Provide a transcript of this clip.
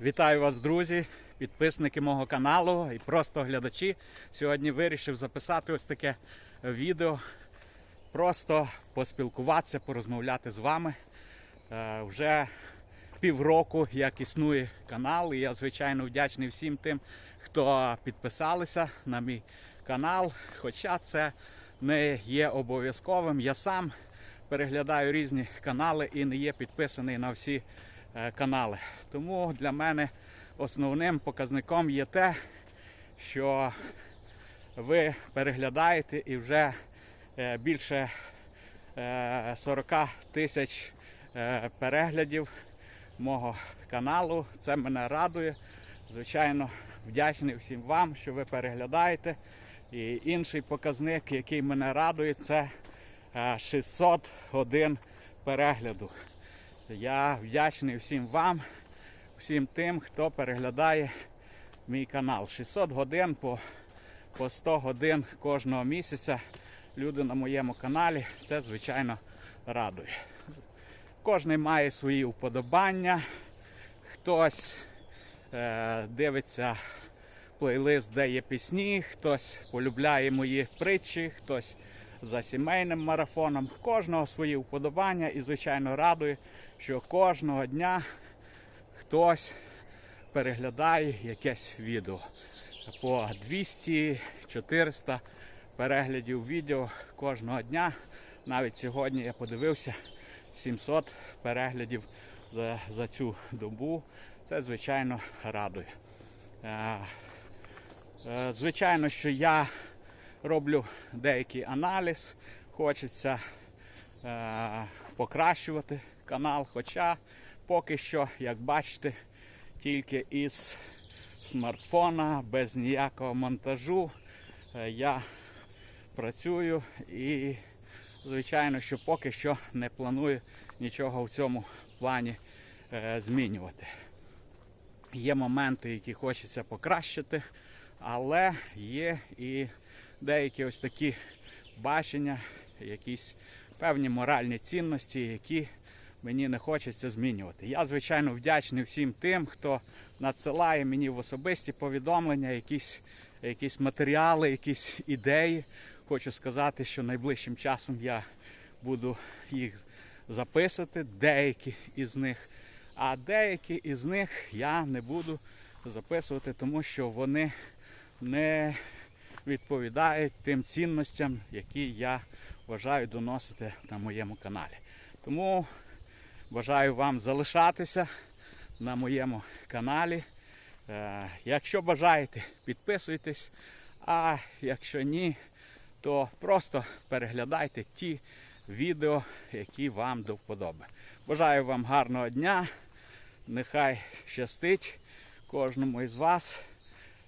Вітаю вас, друзі, підписники мого каналу і просто глядачі. Сьогодні вирішив записати ось таке відео. Просто поспілкуватися, порозмовляти з вами. Е, вже півроку, як існує канал, і я звичайно вдячний всім тим, хто підписалися на мій канал. Хоча це не є обов'язковим. Я сам переглядаю різні канали і не є підписаний на всі канали. Тому для мене основним показником є те, що ви переглядаєте і вже е, більше е, 40 тисяч е, переглядів мого каналу. Це мене радує. Звичайно, вдячний всім вам, що ви переглядаєте. І інший показник, який мене радує, це е, 600 годин перегляду. Я вдячний всім вам, всім тим, хто переглядає мій канал. 600 годин по, по 100 годин кожного місяця. Люди на моєму каналі. Це звичайно радує. Кожен має свої вподобання. Хтось е, дивиться плейлист, де є пісні, хтось полюбляє мої притчі, хтось за сімейним марафоном. Кожного свої вподобання і, звичайно, радує, що кожного дня хтось переглядає якесь відео. По 200-400 переглядів відео кожного дня. Навіть сьогодні я подивився 700 переглядів за, за цю добу. Це, звичайно, радує. Е, е, Звичайно, що я роблю деякий аналіз, хочеться е, покращувати канал, хоча поки що, як бачите, тільки із смартфона, без ніякого монтажу е, я працюю і, звичайно, що поки що не планую нічого в цьому плані е, змінювати. Є моменти, які хочеться покращити, але є і деякі ось такі бачення, якісь певні моральні цінності, які мені не хочеться змінювати. Я, звичайно, вдячний всім тим, хто надсилає мені в особисті повідомлення, якісь, якісь матеріали, якісь ідеї. Хочу сказати, що найближчим часом я буду їх записувати, деякі із них. А деякі із них я не буду записувати, тому що вони не відповідають тим цінностям, які я вважаю доносити на моєму каналі. Тому бажаю вам залишатися на моєму каналі. Е, Якщо бажаєте, підписуйтесь, а якщо ні, то просто переглядайте ті відео, які вам до вподоби. Бажаю вам гарного дня. Нехай щастить кожному із вас.